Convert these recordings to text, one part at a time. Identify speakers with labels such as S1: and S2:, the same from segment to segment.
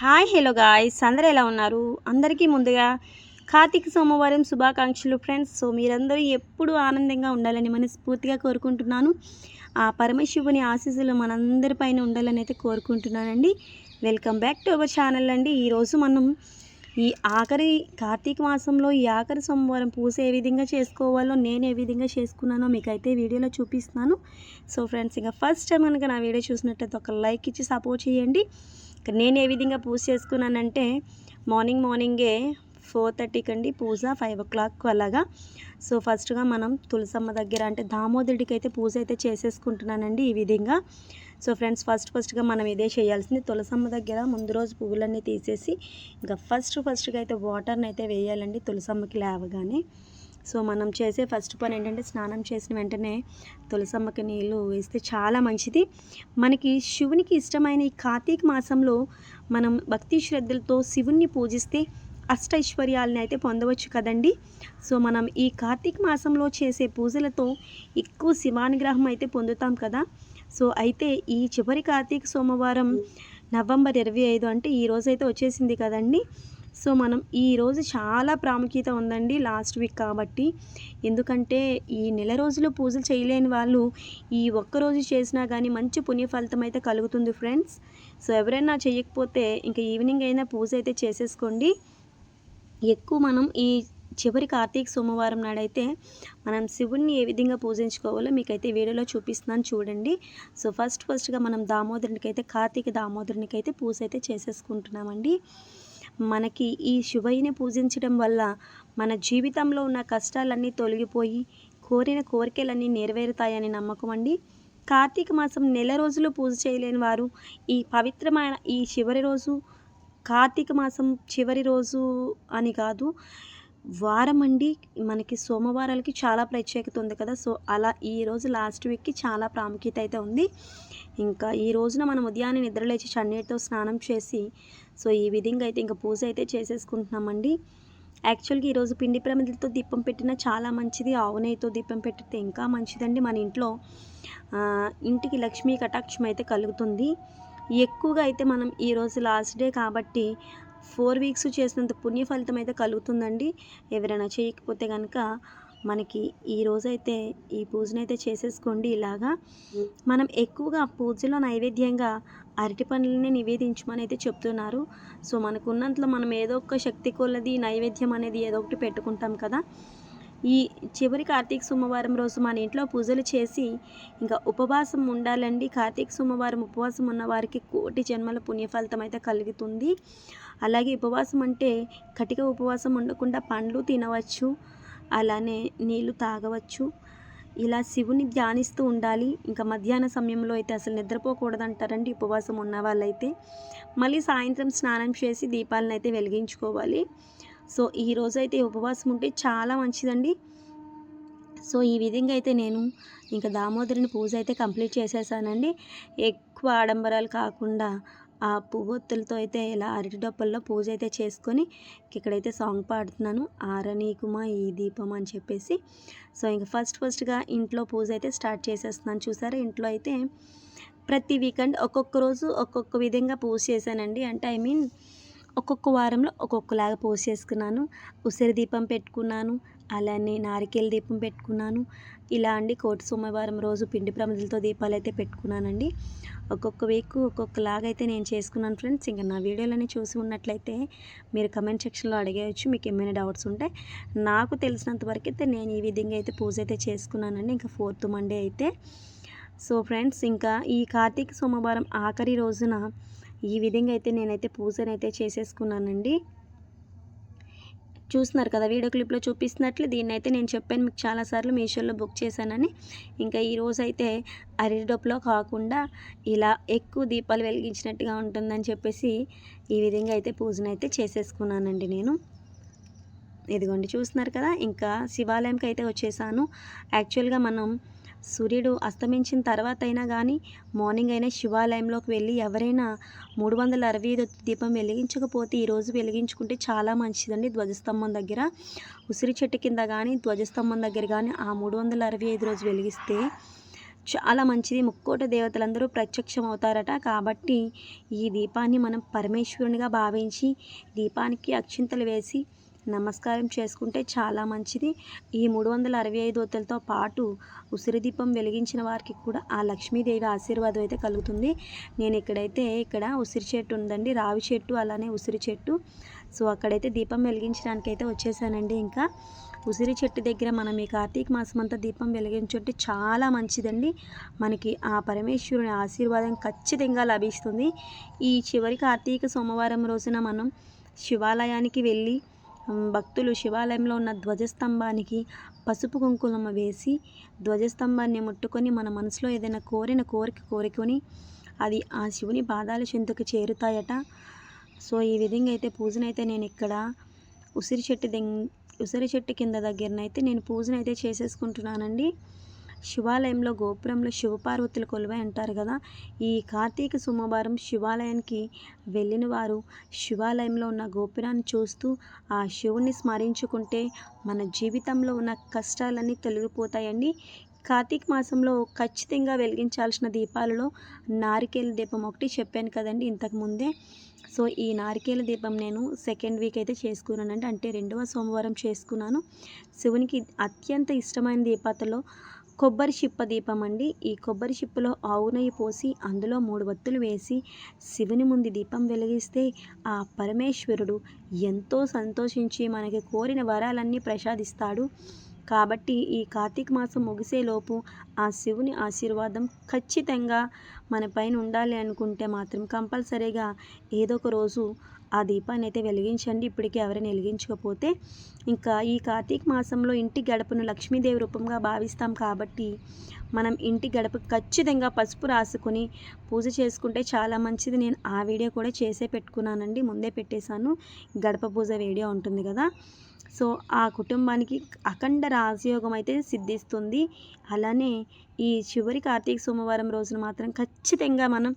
S1: Hi hello guys. అందరూ ఎలా ఉన్నారు? అందరికీ ముందుగా కార్తీక సోమవారం శుభాకాంక్షలు ఫ్రెండ్స్. సో మీరందరూ ఎప్పుడూ ఆనందంగా ఉండాలని మనస్ఫూర్తిగా కోరుకుంటున్నాను. ఆ పరమశివుని ఆశీస్సులు మనందరిపైన ఉండాలని అయితే కోరుకుంటున్నానండి. Welcome back to our channel అండి. ఈరోజు మనం ఈ ఆఖరి కార్తీక మాసంలో ఈ ఆఖరి సోమవారం పూజ ఏ విధంగా చేసుకోవాలో నేను ఏ విధంగా చేసుకున్నానో మీకు అయితే వీడియోలో చూపిస్తున్నాను. సో ఫ్రెండ్స్ ఇంకా ఫస్ట్ టైం కనుక నా వీడియో చూసినట్టయితే ఒక లైక్ ఇచ్చి సపోర్ట్ చేయండి. నేను ఏ విధంగా పూజ చేసుకున్నానంటే మార్నింగ్ మార్నింగే ఫోర్ థర్టీకి అండి పూజ ఫైవ్ ఓ క్లాక్ అలాగా. సో ఫస్ట్గా మనం తులసమ్మ దగ్గర అంటే దామోదరుడికి అయితే పూజ అయితే చేసేసుకుంటున్నానండి ఈ విధంగా. సో ఫ్రెండ్స్ ఫస్ట్ ఫస్ట్గా మనం ఇదే చేయాల్సింది. తులసమ్మ దగ్గర ముందు రోజు పువ్వులన్నీ తీసేసి ఇంకా ఫస్ట్ ఫస్ట్గా అయితే వాటర్ని అయితే వేయాలండి తులసమ్మకి లేవగానే. సో మనం చేసే ఫస్ట్ పని ఏంటంటే స్నానం చేసిన వెంటనే తులసమ్మకి నీళ్ళు వేస్తే చాలా మంచిది. మనకి శివునికి ఇష్టమైన ఈ కార్తీక మాసంలో మనం భక్తి శ్రద్ధలతో శివుణ్ణి పూజిస్తే అష్టైశ్వర్యాలని అయితే పొందవచ్చు కదండి. సో మనం ఈ కార్తీక మాసంలో చేసే పూజలతో ఎక్కువ శివానుగ్రహం అయితే పొందుతాం కదా. సో అయితే ఈ చివరి కార్తీక సోమవారం నవంబర్ ఇరవై ఐదు అంటే ఈ రోజు అయితే వచ్చేసింది కదండి. సో మనం ఈ రోజు చాలా ప్రాముఖ్యత ఉందండి లాస్ట్ వీక్ కాబట్టి. ఎందుకంటే ఈ నెల రోజులు పూజలు చేయలేని వాళ్ళు ఈ ఒక్క రోజు చేసినా కానీ మంచి పుణ్య ఫలితం అయితే కలుగుతుంది ఫ్రెండ్స్. సో ఎవరైనా చేయకపోతే ఇంకా ఈవినింగ్ అయినా పూజ అయితే చేసేసుకోండి. ఎక్కువ మనం ఈ చివరి కార్తీక సోమవారం నాడైతే మనం శివుణ్ణి ఏ విధంగా పూజించుకోవాలో మీకైతే వీడియోలో చూపిస్తున్నాను చూడండి. సో ఫస్ట్ ఫస్ట్గా మనం దామోదరునికి అయితే కార్తీక దామోదరునికి అయితే పూజ అయితే చేసేసుకుంటున్నామండి. మనకి ఈ శివయ్యని పూజించడం వల్ల మన జీవితంలో ఉన్న కష్టాలన్నీ తొలగిపోయి కోరిన కోరికలన్నీ నెరవేరుతాయని నమ్మకం అండి. కార్తీక మాసం నెల రోజులు పూజ చేయలేని వారు ఈ పవిత్రమైన ఈ చివరి రోజు కార్తీక మాసం చివరి రోజు అని కాదు వారం అండి మనకి సోమవారాలకి చాలా ప్రత్యేకత ఉంది కదా. సో అలా ఈ రోజు లాస్ట్ వీక్కి చాలా ప్రాముఖ్యత అయితే ఉంది. ఇంకా ఈ రోజున మనం ఉదయాన్నే నిద్రలేచి చన్నీటితో స్నానం చేసి సో ఈ విధంగా అయితే ఇంకా పూజ అయితే చేసేసుకుంటున్నామండి. యాక్చువల్గా ఈరోజు పిండి ప్రమిదలతో దీపం పెట్టినా చాలా మంచిది. ఆవు దీపం పెట్టితే ఇంకా మంచిదండి. మన ఇంట్లో ఇంటికి లక్ష్మీ కటాక్షం అయితే కలుగుతుంది. ఎక్కువగా అయితే మనం ఈరోజు లాస్ట్ డే కాబట్టి ఫోర్ వీక్స్ చేసినంత పుణ్య ఫలితం అయితే కలుగుతుందండి. ఎవరైనా చేయకపోతే కనుక మనకి ఈ రోజైతే ఈ పూజనైతే చేసేసుకోండి ఇలాగా. మనం ఎక్కువగా పూజలో నైవేద్యంగా అరటి పండ్లని నివేదించమని అయితే చెప్తున్నారు. సో మనకున్నంతలో మనం ఏదో ఒక శక్తి కొలది నైవేద్యం అనేది ఏదో ఒకటి పెట్టుకుంటాం కదా. ఈ చివరి కార్తీక సోమవారం రోజు మన ఇంట్లో పూజలు చేసి ఇంకా ఉపవాసం ఉండాలండి. కార్తీక సోమవారం ఉపవాసం ఉన్న వారికి కోటి జన్మల పుణ్యఫలితం అయితే కలుగుతుంది. అలాగే ఉపవాసం అంటే కటిక ఉపవాసం ఉండకుండా పండ్లు తినవచ్చు అలానే నీళ్ళు తాగవచ్చు. ఇలా శివుని ధ్యానిస్తూ ఉండాలి. ఇంకా మధ్యాహ్న సమయంలో అయితే అసలు నిద్రపోకూడదు అంటారండి ఉపవాసం ఉన్న వాళ్ళైతే. మళ్ళీ సాయంత్రం స్నానం చేసి దీపాలను అయితే వెలిగించుకోవాలి. సో ఈ రోజు అయితే ఉపవాసం ఉంటే చాలా మంచిదండి. సో ఈ విధంగా అయితే నేను ఇంకా దామోదరుని పూజ అయితే కంప్లీట్ చేసేసానండి. ఎక్కువ ఆడంబరాలు కాకుండా ఆ పువ్వొత్తులతో అయితే ఇలా అరటి డొప్పల్లో పూజ అయితే చేసుకొని ఇక్కడైతే సాంగ్ పాడుతున్నాను. ఆరనీకుమా ఈ దీపం అని చెప్పేసి. సో ఇంకా ఫస్ట్ ఫస్ట్గా ఇంట్లో పూజ అయితే స్టార్ట్ చేసేస్తున్నాను. చూసారా? ఇంట్లో అయితే ప్రతి వీకెండ్ ఒక్కొక్క రోజు ఒక్కొక్క విధంగా పూజ చేశానండి. అంటే ఐ మీన్ ఒక్కొక్క వారంలో ఒక్కొక్కలాగా పూజ చేసుకున్నాను. ఉసిరి దీపం పెట్టుకున్నాను. అలానే నారికేల దీపం పెట్టుకున్నాను. ఇలా అండి కోటి సోమవారం రోజు పిండి ప్రమిదలతో దీపాలు అయితే పెట్టుకున్నానండి. ఒక్కొక్క వీక్ ఒక్కొక్కలాగా అయితే నేను చేసుకున్నాను ఫ్రెండ్స్. ఇంకా నా వీడియోలని చూసి ఉన్నట్లయితే మీరు కమెంట్ సెక్షన్లో అడిగేయచ్చు. మీకు ఏమైనా డౌట్స్ ఉంటే నాకు తెలిసినంత వరకు అయితే నేను ఈ విధంగా అయితే పూజ అయితే చేసుకున్నానండి. ఇంకా ఫోర్త్ మండే అయితే. సో ఫ్రెండ్స్ ఇంకా ఈ కార్తీక సోమవారం ఆఖరి రోజున ఈ విధంగా అయితే నేనైతే పూజనైతే చేసేసుకున్నానండి. చూస్తున్నారు కదా వీడియో క్లిప్లో చూపిస్తున్నట్లు. దీన్ని అయితే నేను చెప్పాను మీకు చాలాసార్లు మీషోలో బుక్ చేశానని. ఇంకా ఈరోజు అయితే అరిడొప్పులో కాకుండా ఇలా ఎక్కువ దీపాలు వెలిగించినట్టుగా ఉంటుందని చెప్పేసి ఈ విధంగా అయితే పూజనైతే చేసేసుకున్నానండి నేను. ఇదిగోండి చూస్తున్నారు కదా ఇంకా శివాలయంకి అయితే వచ్చేసాను. యాక్చువల్గా మనం సూర్యుడు అస్తమించిన తర్వాత అయినా కానీ మార్నింగ్ అయినా శివాలయంలోకి వెళ్ళి ఎవరైనా మూడు వందల అరవై ఐదు దీపం వెలిగించకపోతే ఈరోజు వెలిగించుకుంటే చాలా మంచిదండి ధ్వజస్తంభం దగ్గర. ఉసిరి చెట్టు కింద కానీ ధ్వజస్తంభం దగ్గర కానీ ఆ మూడు వందల అరవై ఐదు రోజు వెలిగిస్తే చాలా మంచిది. ముక్కోట దేవతలందరూ ప్రత్యక్షం అవుతారట కాబట్టి ఈ దీపాన్ని మనం పరమేశ్వరునిగా భావించి దీపానికి అక్షింతలు వేసి నమస్కారం చేసుకుంటే చాలా మంచిది. ఈ మూడు వందల అరవై ఐదు ఒత్తులతో పాటు ఉసిరి దీపం వెలిగించిన వారికి కూడా ఆ లక్ష్మీదేవి ఆశీర్వాదం అయితే కలుగుతుంది. నేను ఇక్కడైతే ఇక్కడ ఉసిరి చెట్టు ఉందండి. రావి చెట్టు అలానే ఉసిరి చెట్టు. సో అక్కడైతే దీపం వెలిగించడానికి అయితే వచ్చేసానండి ఇంకా. ఉసిరి చెట్టు దగ్గర మనం ఈ కార్తీక మాసం అంతా దీపం వెలిగించుంటే చాలా మంచిదండి. మనకి ఆ పరమేశ్వరుని ఆశీర్వాదం ఖచ్చితంగా లభిస్తుంది. ఈ చివరి కార్తీక సోమవారం రోజున మనం శివాలయానికి వెళ్ళి భక్తులు శివాలయంలో ఉన్న ధ్వజస్తంభానికి పసుపు కుంకుమ వేసి ధ్వజస్తంభాన్ని ముట్టుకొని మన మనసులో ఏదైనా కోరిన కోరిక కోరుకొని అది ఆ శివుని పాదాల చెందుకు చేరుతాయట. సో ఈ విధంగా అయితే పూజనైతే నేను ఇక్కడ ఉసిరి చెట్టు దెం ఉసిరి చెట్టు కింద దగ్గరనైతే నేను పూజనైతే చేసేసుకుంటున్నానండి. శివాలయంలో గోపురంలో శివపార్వతుల కొలువై అంటారు కదా. ఈ కార్తీక సోమవారం శివాలయానికి వెళ్ళిన వారు శివాలయంలో ఉన్న గోపురాన్ని చూస్తూ ఆ శివుని స్మరించుకుంటే మన జీవితంలో ఉన్న కష్టాలన్నీ తొలగిపోతాయండి. కార్తీక మాసంలో ఖచ్చితంగా వెలిగించాల్సిన దీపాలలో నారికేల దీపం ఒకటి చెప్పాను కదండి ఇంతకు ముందే. సో ఈ నారికేల దీపం నేను సెకండ్ వీక్ అయితే చేసుకున్నానండి. అంటే రెండవ సోమవారం చేసుకున్నాను. శివునికి అత్యంత ఇష్టమైన దీపాతలో కొబ్బరి చిప్ప దీపం అండి. ఈ కొబ్బరి చిప్పలో ఆవు నెయ్యి పోసి అందులో మూడు వత్తులు వేసి శివుని ముందు దీపం వెలిగిస్తే ఆ పరమేశ్వరుడు ఎంతో సంతోషించి మనకి కోరిన వరాలన్నీ ప్రసాదిస్తాడు. కాబట్టి ఈ కార్తీక మాసం ముగిసేలోపు ఆ శివుని ఆశీర్వాదం ఖచ్చితంగా మన పైన ఉండాలి అనుకుంటే మాత్రం కంపల్సరీగా ఏదో ఒక రోజు ఆ దీపాన్ని అయితే వెలిగించండి. ఇప్పటికీ ఎవరైనా వెలిగించకపోతే ఇంకా ఈ కార్తీక మాసంలో ఇంటి గడపను లక్ష్మీదేవి రూపంగా భావిస్తాం కాబట్టి మనం ఇంటి గడప ఖచ్చితంగా పసుపు రాసుకొని పూజ చేసుకుంటే చాలా మంచిది. నేను ఆ వీడియో కూడా చేసే పెట్టుకున్నానండి. ముందే పెట్టేశాను. గడప పూజ వీడియో ఉంటుంది కదా. సో ఆ కుటుంబానికి అఖండ రాజయోగం అయితే సిద్ధిస్తుంది. అలానే ఈ చివరి కార్తీక సోమవారం రోజున మాత్రం ఖచ్చితంగా మనం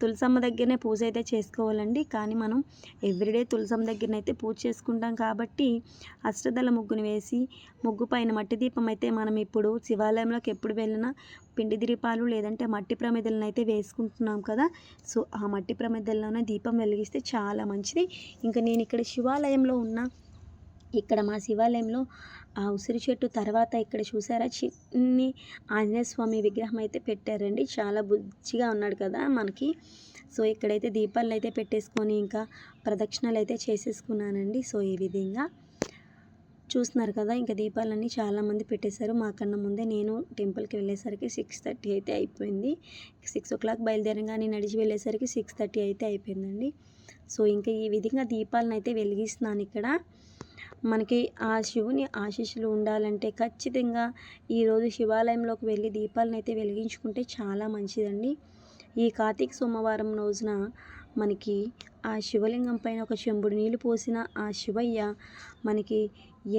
S1: తులసమ్మ దగ్గరనే పూజ అయితే చేసుకోవాలండి. కానీ మనం ఎవ్రీడే తులసమ్మ దగ్గరనైతే పూజ చేసుకుంటాం కాబట్టి అష్టదళ ముగ్గును వేసి ముగ్గు పైన మట్టి దీపం అయితే మనం ఇప్పుడు శివాలయంలోకి ఎప్పుడు వెళ్ళినా పిండి దీపాలు లేదంటే మట్టి ప్రమిదలను అయితే వేసుకుంటున్నాం కదా. సో ఆ మట్టి ప్రమిదల్లోనే దీపం వెలిగిస్తే చాలా మంచిది. ఇంకా నేను ఇక్కడ శివాలయంలో ఉన్న ఇక్కడ మా శివాలయంలో ఆ ఉసిరి చెట్టు తర్వాత ఇక్కడ చూసారా చిన్ని ఆంజనేయ స్వామి విగ్రహం అయితే పెట్టారండి. చాలా బుజ్జిగా ఉన్నాడు కదా మనకి. సో ఇక్కడైతే దీపాలు అయితే పెట్టేసుకొని ఇంకా ప్రదక్షిణలు అయితే చేసేసుకున్నానండి. సో ఈ విధంగా చూస్తున్నారు కదా ఇంకా దీపాలన్నీ చాలామంది పెట్టేశారు. మాకన్నా ముందే నేను టెంపుల్కి వెళ్ళేసరికి సిక్స్ థర్టీ అయితే అయిపోయింది. సిక్స్ ఓ క్లాక్ బయలుదేరంగానే నడిచి వెళ్ళేసరికి సిక్స్ థర్టీ అయితే అయిపోయిందండి. సో ఇంకా ఈ విధంగా దీపాలను అయితే వెలిగిస్తున్నాను ఇక్కడ. మనకి ఆ శివుని ఆశీస్సులు ఉండాలంటే ఖచ్చితంగా ఈరోజు శివాలయంలోకి వెళ్ళి దీపాలను అయితే వెలిగించుకుంటే చాలా మంచిదండి. ఈ కార్తీక సోమవారం రోజున మనకి ఆ శివలింగం పైన ఒక చెంబుడు నీళ్ళు పోసిన ఆ శివయ్య మనకి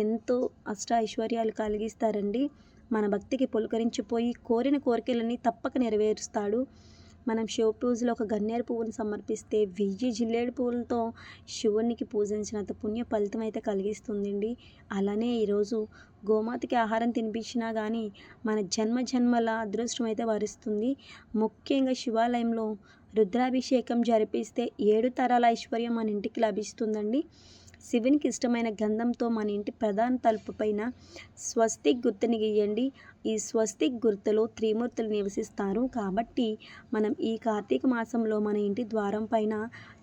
S1: ఎంతో అష్ట ఐశ్వర్యాలు కలిగిస్తారండి. మన భక్తికి పులకరించిపోయి కోరిన కోరికలన్నీ తప్పక నెరవేరుస్తాడు. మనం శివ పూజలో ఒక గన్నేరు పువ్వును సమర్పిస్తే వెయ్యి జిల్లేడు పువ్వులతో శివునికి పూజించినంత పుణ్య ఫలితం అయితే కలిగిస్తుందండి. అలానే ఈరోజు గోమాతకి ఆహారం తినిపించినా కానీ మన జన్మ జన్మల అదృష్టం అయితే వరిస్తుంది. ముఖ్యంగా శివాలయంలో రుద్రాభిషేకం జరిపిస్తే ఏడు తరాల ఐశ్వర్యం మన ఇంటికి లభిస్తుందండి. శివునికి ఇష్టమైన గంధంతో మన ఇంటి ప్రధాన తలుపు పైన స్వస్తిక్ గుర్తుని గీయండి ఈ స్వస్తిక్ గుర్తులో త్రిమూర్తులు నివసిస్తారు. కాబట్టి మనం ఈ కార్తీక మాసంలో మన ఇంటి ద్వారం పైన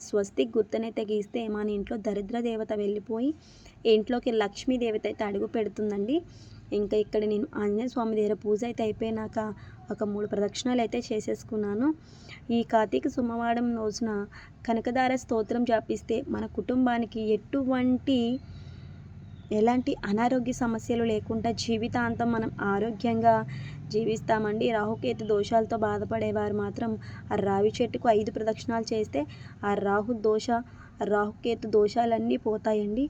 S1: స్వస్తిక్ గుర్తునైతే గీస్తే మన ఇంట్లో దరిద్ర దేవత వెళ్ళిపోయి ఇంట్లోకి లక్ష్మీ దేవత అయితే అడుగు పెడుతుందండి. ఇంకా ఇక్కడ నేను ఆంజనేయ స్వామి దగ్గర పూజ అయితే అయిపోయినాక ఒక మూడు ప్రదక్షిణాలు అయితే చేసేసుకున్నాను. ఈ కార్తీక సుమవారం రోజున కనకదార స్తోత్రం జాపిస్తే మన కుటుంబానికి ఎటువంటి ఎలాంటి అనారోగ్య సమస్యలు లేకుండా జీవితాంతం మనం ఆరోగ్యంగా జీవిస్తామండి. రాహుకేతు దోషాలతో బాధపడేవారు మాత్రం ఆ రావి చెట్టుకు ఐదు ప్రదక్షిణాలు చేస్తే ఆ రాహు దోష రాహుకేతు దోషాలన్నీ పోతాయండి.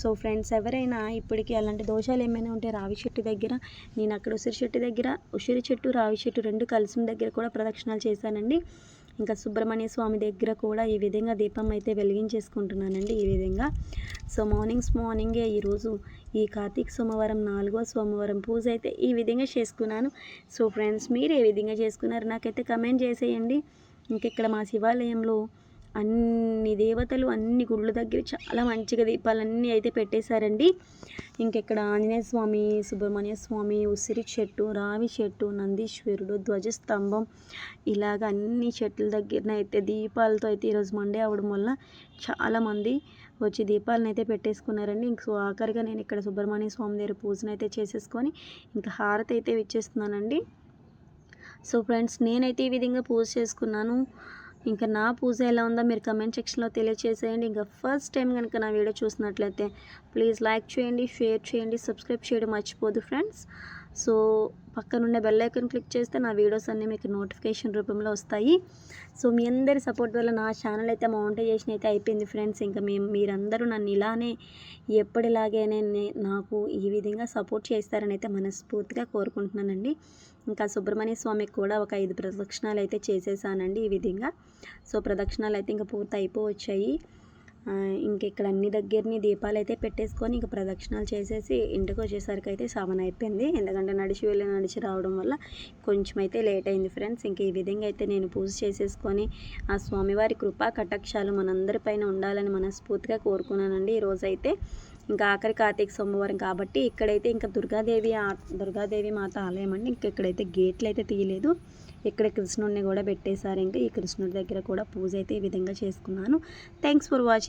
S1: సో ఫ్రెండ్స్ ఎవరైనా ఇప్పటికీ అలాంటి దోషాలు ఏమైనా ఉంటే రావి చెట్టు దగ్గర నేను అక్కడ ఉసిరి చెట్టు దగ్గర ఉసిరి చెట్టు రావి చెట్టు రెండు కలిసిన దగ్గర కూడా ప్రదక్షిణాలు చేశానండి. ఇంకా సుబ్రహ్మణ్య స్వామి దగ్గర కూడా ఈ విధంగా దీపం అయితే వెలిగించేసుకుంటున్నానండి ఈ విధంగా. సో మార్నింగ్స్ మార్నింగే ఈరోజు ఈ కార్తీక సోమవారం నాలుగో సోమవారం పూజ అయితే ఈ విధంగా చేసుకున్నాను. సో ఫ్రెండ్స్ మీరు ఏ విధంగా చేసుకున్నారు? నాకైతే కమెంట్ చేసేయండి. ఇంకెక్కడ మా శివాలయంలో అన్ని దేవతలు అన్ని గుళ్ళ దగ్గర చాలా మంచిగా దీపాలన్నీ అయితే పెట్టేశారండి. ఇంకెక్కడ ఆంజనేయ స్వామి సుబ్రహ్మణ్య స్వామి ఉసిరి చెట్టు రావి చెట్టు నందీశ్వరుడు ధ్వజస్తంభం ఇలాగ అన్ని చెట్ల దగ్గరన అయితే దీపాలతో అయితే ఈరోజు మండే అవడం వల్ల చాలామంది వచ్చి దీపాలను అయితే పెట్టేసుకున్నారండి. ఇంక సో ఆఖరిగా నేను ఇక్కడ సుబ్రహ్మణ్య స్వామి దగ్గర పూజను అయితే చేసేసుకొని ఇంకా హారతి అయితే ఇచ్చేస్తున్నానండి. సో ఫ్రెండ్స్ నేనైతే ఈ విధంగా పూజ చేసుకున్నాను. ఇంకా నా పూజ ఎలా ఉందో మీరు కమెంట్ సెక్షన్లో తెలియజేసేయండి ఇంకా ఫస్ట్ టైం కనుక నా వీడియో చూసినట్లయితే ప్లీజ్ లైక్ చేయండి షేర్ చేయండి సబ్స్క్రైబ్ చేయడం మర్చిపోదు ఫ్రెండ్స్ సో పక్కనున్న బెల్ ఐకన్ క్లిక్ చేస్తే నా వీడియోస్ అన్నీ మీకు నోటిఫికేషన్ రూపంలో వస్తాయి. సో మీ అందరి సపోర్ట్ వల్ల నా ఛానల్ అయితే మౌంటైజేషన్ అయితే అయిపోయింది ఫ్రెండ్స్ ఇంకా మేము మీరందరూ నన్ను ఇలానే ఎప్పటిలాగేనే నాకు ఈ విధంగా సపోర్ట్ చేస్తారని అయితే మనస్ఫూర్తిగా కోరుకుంటున్నానండి. ఇంకా సుబ్రహ్మణ్య స్వామికి కూడా ఒక ఐదు ప్రదక్షిణాలు అయితే చేసేసానండి ఈ విధంగా. సో ప్రదక్షిణాలు అయితే ఇంకా పూర్తి అయిపోవచ్చాయి ఇక్కడ అన్ని దగ్గరని దీపాలు అయితే పెట్టేసుకొని ఇంకా ప్రదక్షిణాలు చేసేసి ఇంటికి వచ్చేసరికి అయితే సెవెన్ అయిపోయింది. ఎందుకంటే నడిచి వెళ్ళి నడిచి రావడం వల్ల కొంచెం అయితే లేట్ అయింది ఫ్రెండ్స్. ఇంక ఈ విధంగా అయితే నేను పూజ చేసేసుకొని ఆ స్వామివారి కృపా కటాక్షాలు మనందరిపైన ఉండాలని మనస్ఫూర్తిగా కోరుకున్నానండి. ఈరోజు అయితే ఇంకా ఆఖరి కార్తీక సోమవారం కాబట్టి ఇక్కడైతే ఇంకా దుర్గాదేవి ఆ- దుర్గాదేవి మాత ఆలయం అండి. ఇంక ఇక్కడైతే గేట్లు అయితే తీయలేదు. ఇక్కడ కృష్ణుడిని కూడా పెట్టేశారు. ఇంకా ఈ కృష్ణుడి దగ్గర కూడా పూజ అయితే ఈ విధంగా చేసుకున్నాను. Thanks for watching